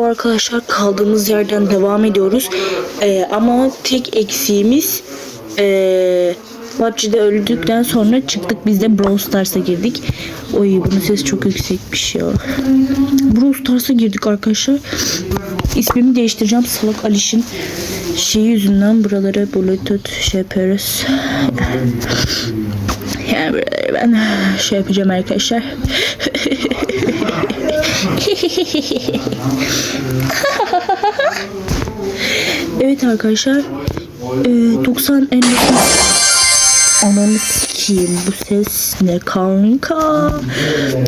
Merhaba arkadaşlar kaldığımız yerden devam ediyoruz. Ee, ama tek eksiğimiz ee, PUBG'de öldükten sonra çıktık biz de Brawl Stars'a girdik. Oy bunun sesi çok yüksekmiş ya. Brawl Stars'a girdik arkadaşlar. İsmimi değiştireceğim Salak Aliş'in şeyi yüzünden buralara bluetooth şey yapıyoruz. Yani ben şey yapacağım arkadaşlar. evet arkadaşlar. Ee, 90 elması Ananı sikeyim bu ses ne kanka?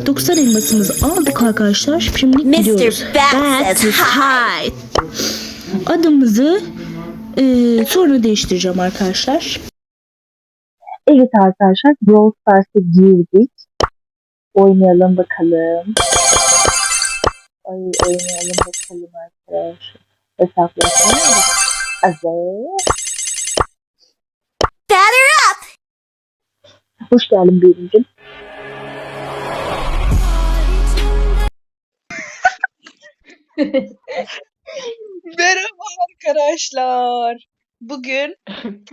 90 elmasımızı aldık arkadaşlar Şimdi gidiyoruz. Bat hi. Adımızı e, sonra değiştireceğim arkadaşlar. Evet arkadaşlar Brawl Stars'a girdik. Oynayalım bakalım Ay oynayalım bakalım arkadaşlar Hesaplaşalım Evet Batter up! Hoş geldin Beylincim. Merhaba arkadaşlar. Bugün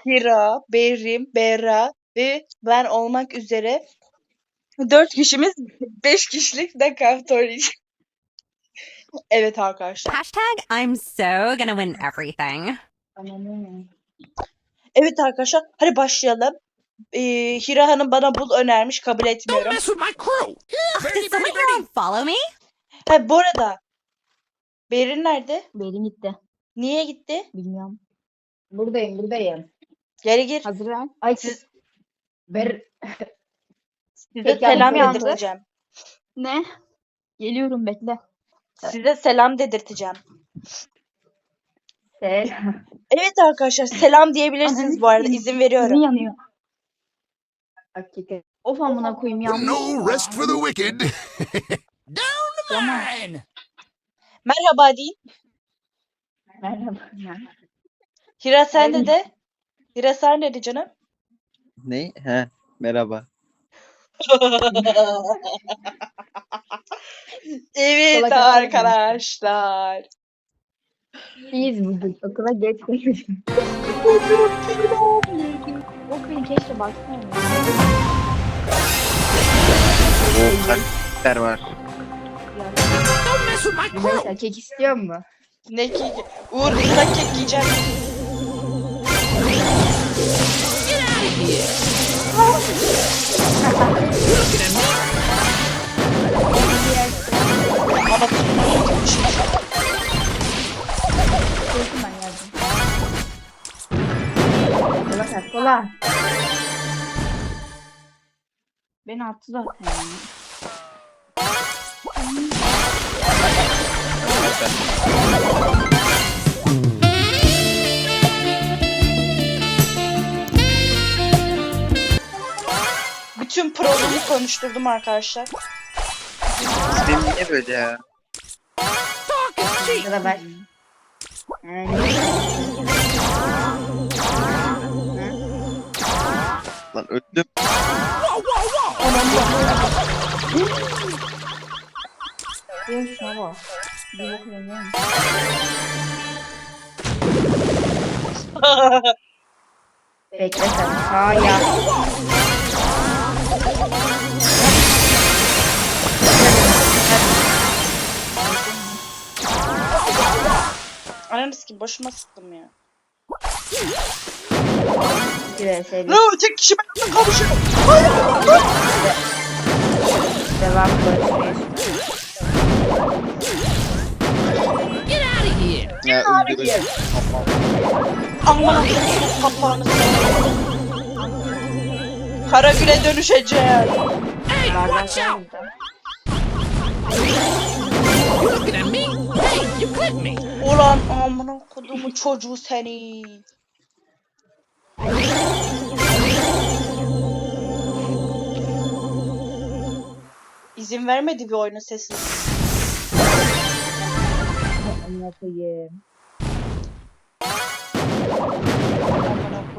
Hira, Berim, Berra ve ben olmak üzere dört kişimiz beş kişilik nakavt oynayacağız. Evet arkadaşlar. Hashtag I'm so gonna win everything. Evet arkadaşlar. Hadi başlayalım. Ee, Hira Hanım bana bul önermiş. Kabul etmiyorum. mess with my crew. Did someone here follow me? Ha bu arada. Berin nerede? Benim gitti. Niye gitti? Bilmiyorum. Buradayım, buradayım. Geri gir. Hazır ver. Ay Siz- Ver. Size Peki, selam dedirteceğim. Ne? Geliyorum bekle. Size selam dedirteceğim. Sel. Evet arkadaşlar selam diyebilirsiniz bu arada. izin veriyorum. yanıyor. Hakika. Of amına koyayım yandı. No rest for the wicked. Down the line. Merhaba deyin. Merhaba. Hira sen de de. Hira sen dedi canım. Ne? He, merhaba. Evet Salak arkadaşlar. Biz bulduk. Okula geç koymuşum. Okuyun keşke baksana. O karakter var. Neyse kek istiyor mu? Ne ki? Uğur ıslak kek yiyeceğim. Ama Koydum ben yardım. Kola kat kola. Beni attı zaten yani. Bütün programı konuşturdum arkadaşlar. Benim niye böyle ya? Ya da ben. Lan öldüm. Benim şuna bak. Bir bok yemiyorum. Bekle sen. Ha ya. Ananı ki boşuma sıktım ya. Bir şey Ne tek kişi benimle konuşuyor. devam konuşmaya. Ya öldüm. Aman Allah'ım kapağını Kara güne dönüşeceğim. Hey, watch out. You looking at me? Hey, you clipped me. Ulan amına kodumu çocuğu seni. İzin vermedi bir oyunun sesini. Amına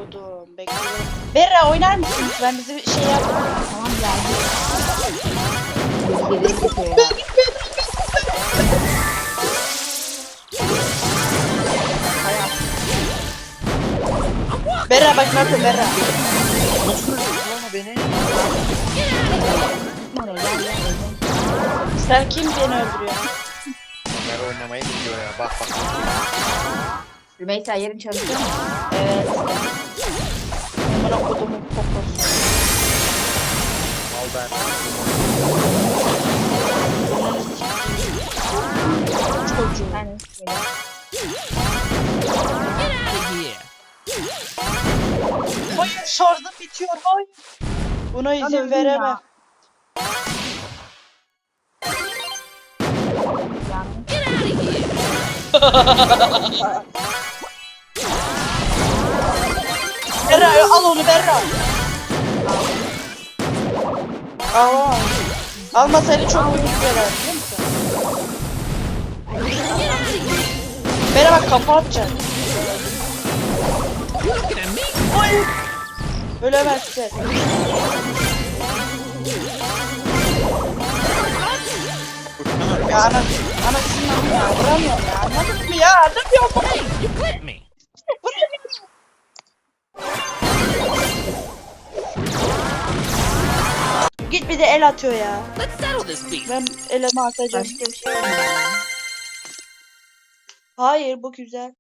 kodum. Bekle. Berra oynar mısın? Ben bizi şey yap. Tamam geldi. Biz geliriz ya. Berra bak ne yapıyor Berra. beni. Sen kim beni öldürüyor? Ben oynamayı biliyor ya bak bak. Rümeysa yerin çalışıyor mu? Evet. Bana kodumun poposu. Al ben. Çocuğu. Yani böyle. Hayır şarjım bitiyor hayır. Buna izin veremem. ya. Yani. Berra al onu Berra. Al. Almasaydı çok büyük bir yarar biliyor musun? Berra bak kafa atacak. Hayır. Ölemezsin. Ya ana, anasını ya vuramıyorum ya. Anladın mı ya? Anlamıyorum Git bir de el atıyor ya. Ben elime atacağım. Şey. Hayır bu güzel.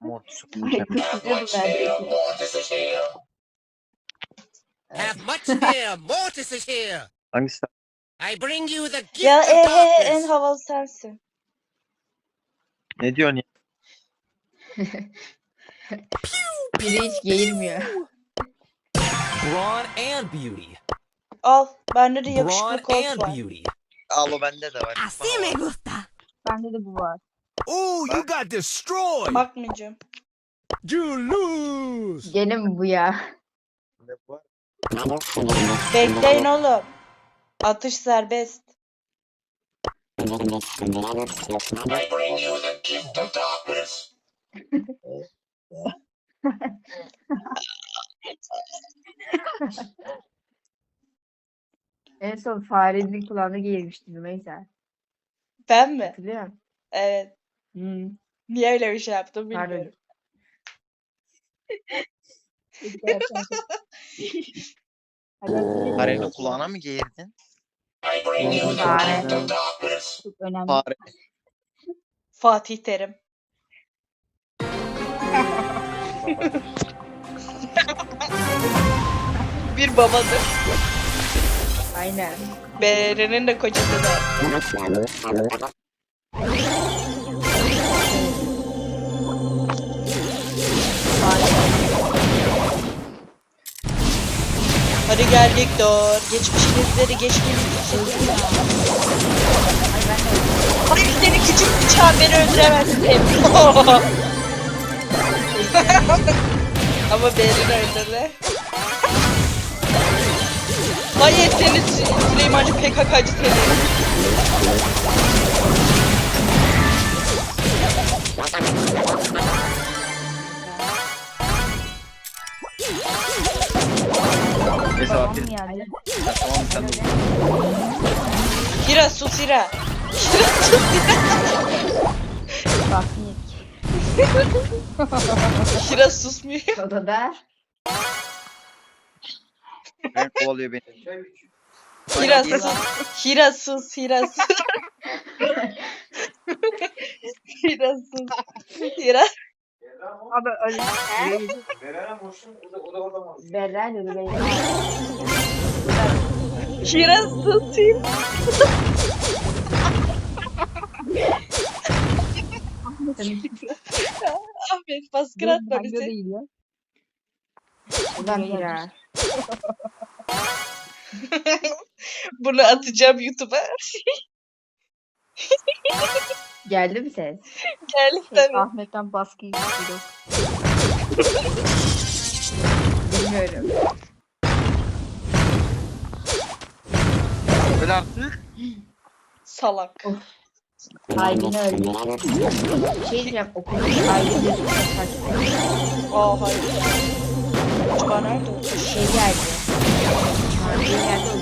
Have much fear, Mortis is here. Hangisi? I bring you the gift Ya of e, e, darkness. en havalı sensin. Ne diyorsun ya? Biri hiç geğirmiyor. Brawn and beauty. Al. Bende de Brawn yakışıklı and var. beauty. Al o bende de var. Así me gusta. Bende de bu var. Ooh, you got destroyed. Bakmayacağım. You lose. Gene mi bu ya? Bende bu var. Bekleyin oğlum. Atış serbest. En son farenin kulağına geğirmişti Rümeysa. Ben mi? Hatırlıyor musun? Evet. Hmm. Niye öyle bir şey yaptım bilmiyorum. Farenin kulağına mı geğirdin? Fare. Çok önemli. Fare. Fatih Terim. bir babadır. Aynen. Beren'in de kocası da. Hadi geldik dur. Geçmişimizleri geçtiğimiz için. Hayır seni küçük bıçağın beni öldüremezsin. Ama Beren'i öldürdü. Hayır seni Sü- Süleymancı PKK'cı seni. Neyse Tamam abi. yani? Ya, Tamam sen de. Hira sus Hira. Hira sus Bak Nick. Hira susmuyor. Odada. Ben kovalıyor beni. Hira sus. Hira sus. Hira sus. Hira sus. Hira. Abi öyle. Berra dedi Rümeysa. Hira sus. Hira. Ahmet baskın atma bizi. Ulan Hira. Bunu atacağım YouTube'a. Geldi mi ses? Geldi Şey, tabii. Ahmet'ten baskı istiyor. Bilmiyorum. Öyle artık. Salak. Aylin öldü. Bir şey diyeceğim. Çok saçma. Aa hayır. Acaba nerede o? Şey geldi. Geldi.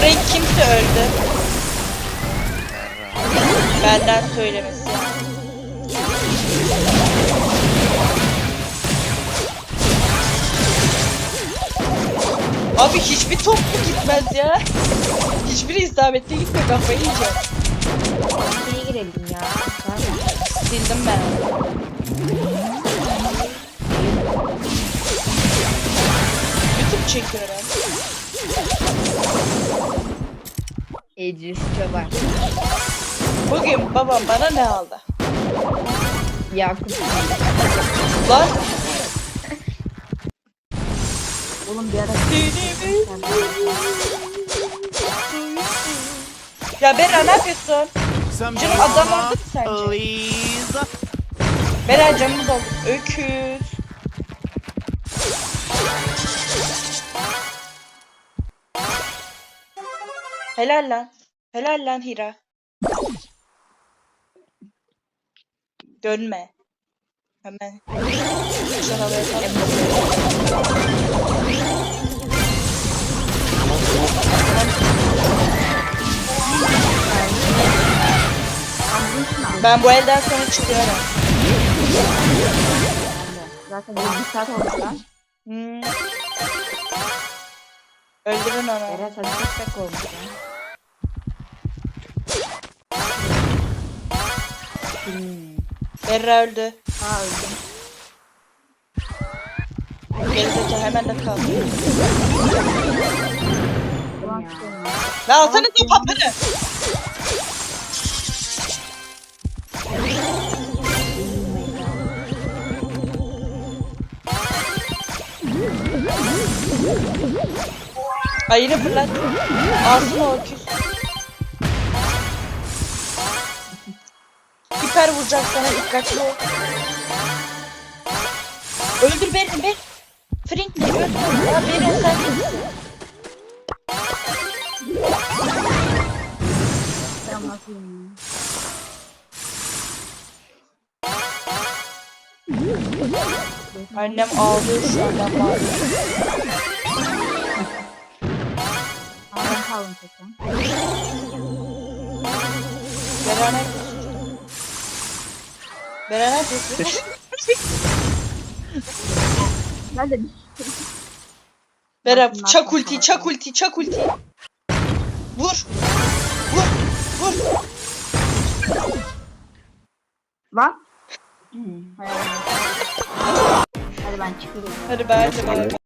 Frank kimse öldü. Benden söylemesi. Abi hiçbir top mu gitmez ya? Hiçbiri isabetli gitmiyor kafayı yiyeceğim. Ya. Sildim ben. YouTube çekiyorum. Ecris Çoban. Bugün babam bana ne aldı? Yakup. Lan Oğlum bir ara Ya Bera ne yapıyorsun? Canım adam oldu mu sence? Bera camını doldu. Öküz. Helal lan. Helal lan Hira. Dönme. Hemen. Ben bu elden sonra çıkıyorum. zaten bir saat oldu lan. Hmm. Öldürün onu. Berat hadi tek tek olmuş ya. Hmm. Berra öldü. Aa öldüm. Gerizekalı hemen de kaldı. Ulan ya. Ve alsanıza papını. Ayını fırlat. Alsın o öküz. Hiper vuracak sana dikkatli ol. Öldür beni be. Frink ne öldür. Ya beni sen kimsin? Annem ağlıyor şu an ben bağırıyorum. Ama ben kaldım tekrar. Bera neredesin? Bera neredesin? Ben de Bera çak ulti, çak ulti, çak ulti. Vur. Vur. Vur. Lan. Hmm. Hadi ben çıkıyorum. Hadi be hadi be.